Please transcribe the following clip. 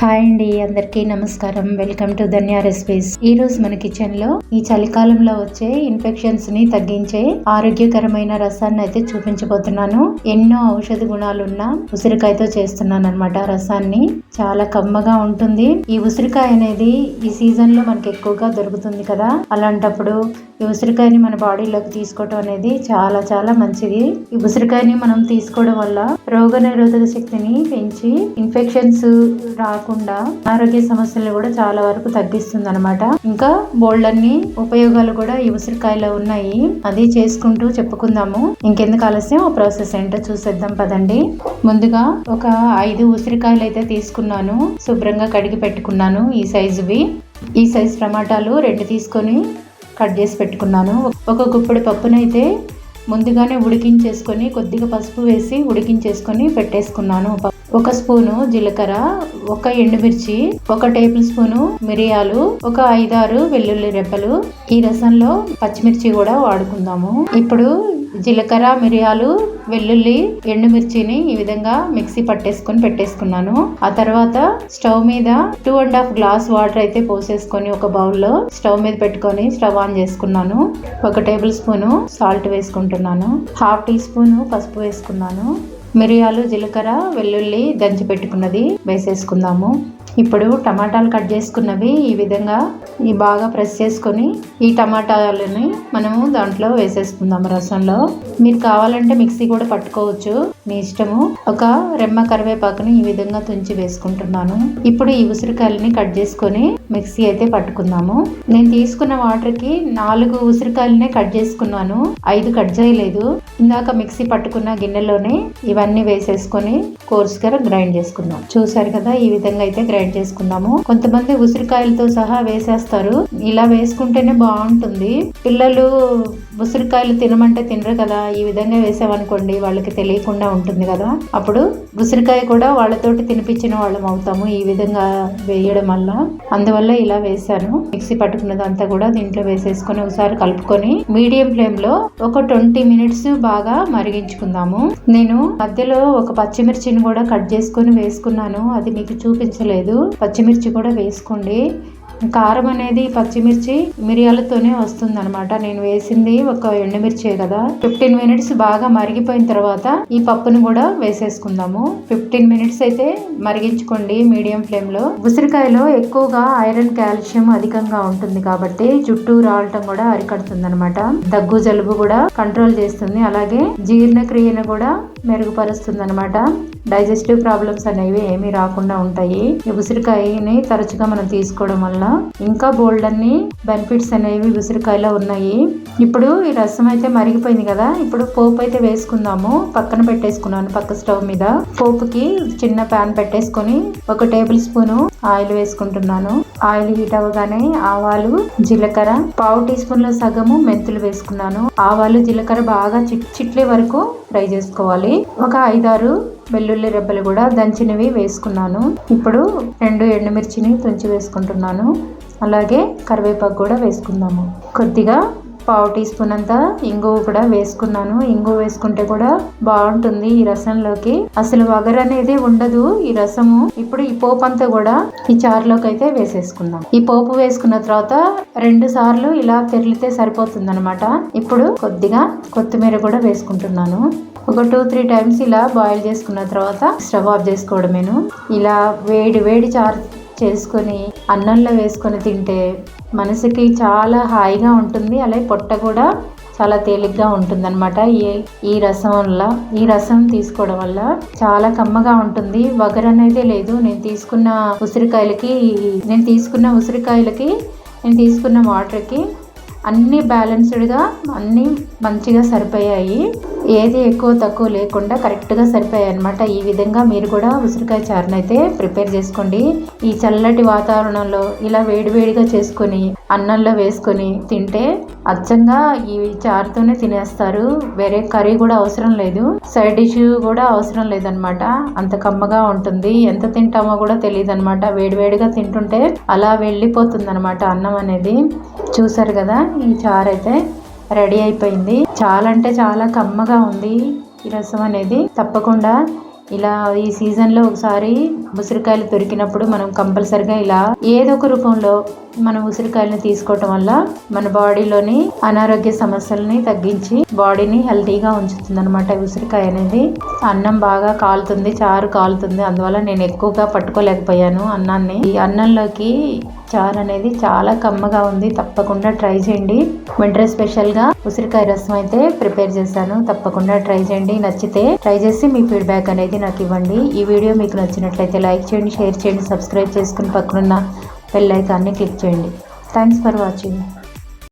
Hi అండి అందరికీ నమస్కారం. Welcome to Dhanya recipes. ఈ రోజు మన కిచెన్లో ఈ చలికాలంలో వచ్చే ఇన్ఫెక్షన్స్ని తగ్గించే ఆరోగ్యకరమైన రసాన్ని అయితే చూపించబోతున్నాను. ఎన్నో ఔషధ గుణాలున్న ఉసిరికాయతో చేస్తున్నాను అనమాట రసాన్ని. చాలా కమ్మగా ఉంటుంది. ఈ ఉసిరికాయ అనేది ఈ సీజన్లో మనకి ఎక్కువగా దొరుకుతుంది కదా. అలాంటప్పుడు ఈ ఉసిరికాయని మన బాడీలోకి తీసుకోవటం అనేది చాలా చాలా మంచిది. ఈ ఉసిరికాయని మనం తీసుకోవడం వల్ల రోగ నిరోధక శక్తిని పెంచి ఇన్ఫెక్షన్స్ రాకుండా ఆరోగ్య సమస్యలు కూడా చాలా వరకు తగ్గిస్తుంది అనమాట ఇంకా బోల్డ్ అన్ని ఉపయోగాలు కూడా ఈ ఉసిరికాయలో ఉన్నాయి. అది చేసుకుంటూ చెప్పుకుందాము. ఇంకెందుకు ఆలస్యం? ఆ ప్రాసెస్ ఏంటో చూసేద్దాం పదండి. ముందుగా ఒక ఐదు ఉసిరికాయలు అయితే తీసుకున్నాను. శుభ్రంగా కడిగి పెట్టుకున్నాను ఈ సైజువి. ఈ సైజు టమాటాలు రెండు తీసుకొని కట్ చేసి పెట్టుకున్నాను. ఒక గుప్పడి పప్పునైతే ముందుగానే ఉడికించేసుకొని కొద్దిగా పసుపు వేసి ఉడికించేసుకొని పెట్టేసుకున్నాను. ఒక స్పూను జీలకర్ర ఒక ఎండుమిర్చి ఒక టేబుల్ స్పూను మిరియాలు ఒక ఐదారు వెల్లుల్లి రెబ్బలు. ఈ రసంలో పచ్చిమిర్చి కూడా వాడుకుందాము. ఇప్పుడు జీలకర్ర మిరియాలు వెల్లుల్లి ఎండుమిర్చిని ఈ విధంగా మిక్సీ పట్టేసుకొని పెట్టేసుకున్నాను. ఆ తర్వాత స్టవ్ మీద two and half glass water అయితే పోసేసుకొని ఒక బౌల్లో స్టవ్ మీద పెట్టుకొని స్టవ్ ఆన్ చేసుకున్నాను. ఒక టేబుల్ స్పూను సాల్ట్ వేసుకుంటున్నాను. హాఫ్ టీ స్పూను పసుపు వేసుకున్నాను. మిరియాలు జీలకర్ర వెల్లుల్లి దంచి పెట్టుకున్నది వేసేసుకుందాము. ఇప్పుడు టమాటాలు కట్ చేసుకున్నవి ఈ విధంగా ఈ బాగా ప్రెస్ చేసుకొని ఈ టమాటాలని మనము దాంట్లో వేసేసుకుందాం రసంలో. మీరు కావాలంటే మిక్సీ కూడా పట్టుకోవచ్చు. మీ ఇష్టము. ఒక రెమ్మ కరివేపాకుని ఈ విధంగా తుంచి వేసుకుంటున్నాను. ఇప్పుడు ఈ ఉసిరికాయలని కట్ చేసుకొని మిక్సీ అయితే పట్టుకుందాము. నేను తీసుకున్న వాటర్కి నాలుగు ఉసిరికాయలనే కట్ చేసుకున్నాను. ఐదు కట్ చేయలేదు. ఇందాక మిక్సీ పట్టుకున్న గిన్నెలోనే ఇవన్నీ వేసేసుకొని కోర్స్గా గ్రైండ్ చేసుకుందాం. చూసారు కదా ఈ విధంగా అయితే గ్రైండ్ చేసుకుందాము కొంతమంది ఉసిరికాయలతో సహా వేసేస్తారు. ఇలా వేసుకుంటేనే బాగుంటుంది. పిల్లలు ఉసిరికాయలు తినమంటే తినరు కదా. ఈ విధంగా వేసామనుకోండి వాళ్ళకి తెలియకుండా ఉంటుంది కదా. అప్పుడు ఉసిరికాయ కూడా వాళ్ళతోటి తినిపించిన వాళ్ళం అవుతాము ఈ విధంగా వేయడం వల్ల. అందువల్ల ఇలా వేసాను మిక్సీ పట్టుకున్నదంతా కూడా దీంట్లో వేసేసుకొని ఒకసారి కలుపుకొని మీడియం ఫ్లేమ్లో ఒక ట్వంటీ మినిట్స్ బాగా మరిగించుకుందాము. నేను మధ్యలో ఒక పచ్చిమిర్చిని కూడా కట్ చేసుకొని వేసుకున్నాను. అది మీకు చూపించలేదు. పచ్చిమిర్చి కూడా వేసుకోండి. కారం అనేది పచ్చిమిర్చి మిరియాలతోనే వస్తుంది అనమాట నేను వేసింది ఒక ఎండుమిర్చే కదా. ఫిఫ్టీన్ మినిట్స్ బాగా మరిగిపోయిన తర్వాత ఈ పప్పును కూడా వేసేసుకుందాము. ఫిఫ్టీన్ మినిట్స్ అయితే మరిగించుకోండి మీడియం ఫ్లేమ్లో ఉసిరికాయలో ఎక్కువగా ఐరన్ కాల్షియం అధికంగా ఉంటుంది కాబట్టి జుట్టు రావటం కూడా అరికడుతుంది అనమాట దగ్గు జలుబు కూడా కంట్రోల్ చేస్తుంది. అలాగే జీర్ణక్రియను కూడా మెరుగుపరుస్తుంది అనమాట డైజెస్టివ్ ప్రాబ్లమ్స్ అనేవి ఏమీ రాకుండా ఉంటాయి. ఈ ఉసిరికాయని తరచుగా మనం తీసుకోవడం వల్ల ఇంకా బోల్డ్ అన్ని బెనిఫిట్స్ అనేవి ఉసిరికాయలో ఉన్నాయి. ఇప్పుడు ఈ రసం అయితే మరిగిపోయింది కదా ఇప్పుడు పోపు అయితే వేసుకుందాము. పక్కన పెట్టేసుకున్నాను పక్క స్టవ్ మీద. పోపుకి చిన్న ప్యాన్ పెట్టేసుకొని ఒక టేబుల్ స్పూను ఆయిల్ వేసుకుంటున్నాను. ఆయిల్ హీట్ అవ్వగానే ఆవాలు జీలకర్ర పావు టీ స్పూన్లో సగము మెంతులు వేసుకున్నాను. ఆవాలు జీలకర్ర బాగా చిట్ చిట్లే వరకు ఫ్రై చేసుకోవాలి. ఒక ఐదారు వెల్లుల్లి రెబ్బలు కూడా దంచినవి వేసుకున్నాను. ఇప్పుడు రెండు ఎండుమిర్చిని తుంచి వేసుకుంటున్నాను. అలాగే కరివేపాకు కూడా వేసుకుందాము. కొద్దిగా పావు టీ స్పూన్ అంత ఇంగువ కూడా వేసుకున్నాను. ఇంగువ వేసుకుంటే కూడా బాగుంటుంది ఈ రసంలోకి. అసలు వగర్ అనేది ఉండదు ఈ రసము. ఇప్పుడు ఈ పోపు అంతా కూడా ఈ చారులోకి అయితే వేసేసుకుందాం. ఈ పోపు వేసుకున్న తర్వాత రెండు సార్లు ఇలా తెరిలితే సరిపోతుంది అనమాట ఇప్పుడు కొద్దిగా కొత్తిమీర కూడా వేసుకుంటున్నాను. ఒక టూ త్రీ టైమ్స్ ఇలా బాయిల్ చేసుకున్న తర్వాత స్టవ్ ఆఫ్ చేసుకోవడమేను. ఇలా వేడి వేడి చారు చేసుకొని అన్నంలో వేసుకొని తింటే మనసుకి చాలా హాయిగా ఉంటుంది. అలాగే పొట్ట కూడా చాలా తేలిగ్గా ఉంటుందన్నమాట. ఈ ఈ రసం వల్ల ఈ రసం తీసుకోవడం వల్ల చాలా కమ్మగా ఉంటుంది. వగర్ అనేది లేదు. నేను తీసుకున్న ఉసిరికాయలకి నేను తీసుకున్న ఉసిరికాయలకి నేను తీసుకున్న వాటర్కి అన్నీ బ్యాలెన్స్డ్గా అన్నీ మంచిగా సరిపోయాయి. ఏది ఎక్కువ తక్కువ లేకుండా కరెక్ట్గా సరిపోయాయి అనమాట ఈ విధంగా మీరు కూడా ఉసిరికాయ చారును అయితే ప్రిపేర్ చేసుకోండి. ఈ చల్లటి వాతావరణంలో ఇలా వేడివేడిగా చేసుకొని అన్నంలో వేసుకొని తింటే అచ్చంగా ఈ చారుతోనే తినేస్తారు. వేరే కర్రీ కూడా అవసరం లేదు. సైడ్ డిష్ కూడా అవసరం లేదనమాట అంత కమ్మగా ఉంటుంది. ఎంత తింటామో కూడా తెలియదు అనమాట వేడివేడిగా తింటుంటే అలా వెళ్ళిపోతుంది అనమాట అన్నం అనేది. చూసారు కదా ఈ చారు అయితే రెడీ అయిపోయింది. చాలా అంటే చాలా కమ్మగా ఉంది ఈ రసం అనేది. తప్పకుండా ఇలా ఈ సీజన్లో ఒకసారి ఉసిరికాయలు దొరికినప్పుడు మనం కంపల్సరిగా ఇలా ఏదో ఒక రూపంలో మనం ఉసిరికాయలను తీసుకోవటం వల్ల మన బాడీలోని అనారోగ్య సమస్యలని తగ్గించి బాడీని హెల్తీగా ఉంచుతుంది అనమాట ఉసిరికాయ అనేది. అన్నం బాగా కాలుతుంది చారు కాలుతుంది. అందువల్ల నేను ఎక్కువగా పట్టుకోలేకపోయాను అన్నాన్ని. ఈ అన్నంలోకి చారు అనేది చాలా కమ్మగా ఉంది. తప్పకుండా ట్రై చేయండి. వింటర్ స్పెషల్గా ఉసిరికాయ రసం అయితే ప్రిపేర్ చేశాను. తప్పకుండా ట్రై చేయండి. నచ్చితే ట్రై చేసి మీ ఫీడ్బ్యాక్ అనేది నాకు ఇవ్వండి. ఈ వీడియో మీకు నచ్చినట్లయితే లైక్ చేయండి షేర్ చేయండి సబ్స్క్రైబ్ చేసుకుని పక్కనున్న బెల్ ఐకాన్ని క్లిక్ చేయండి. Thanks for watching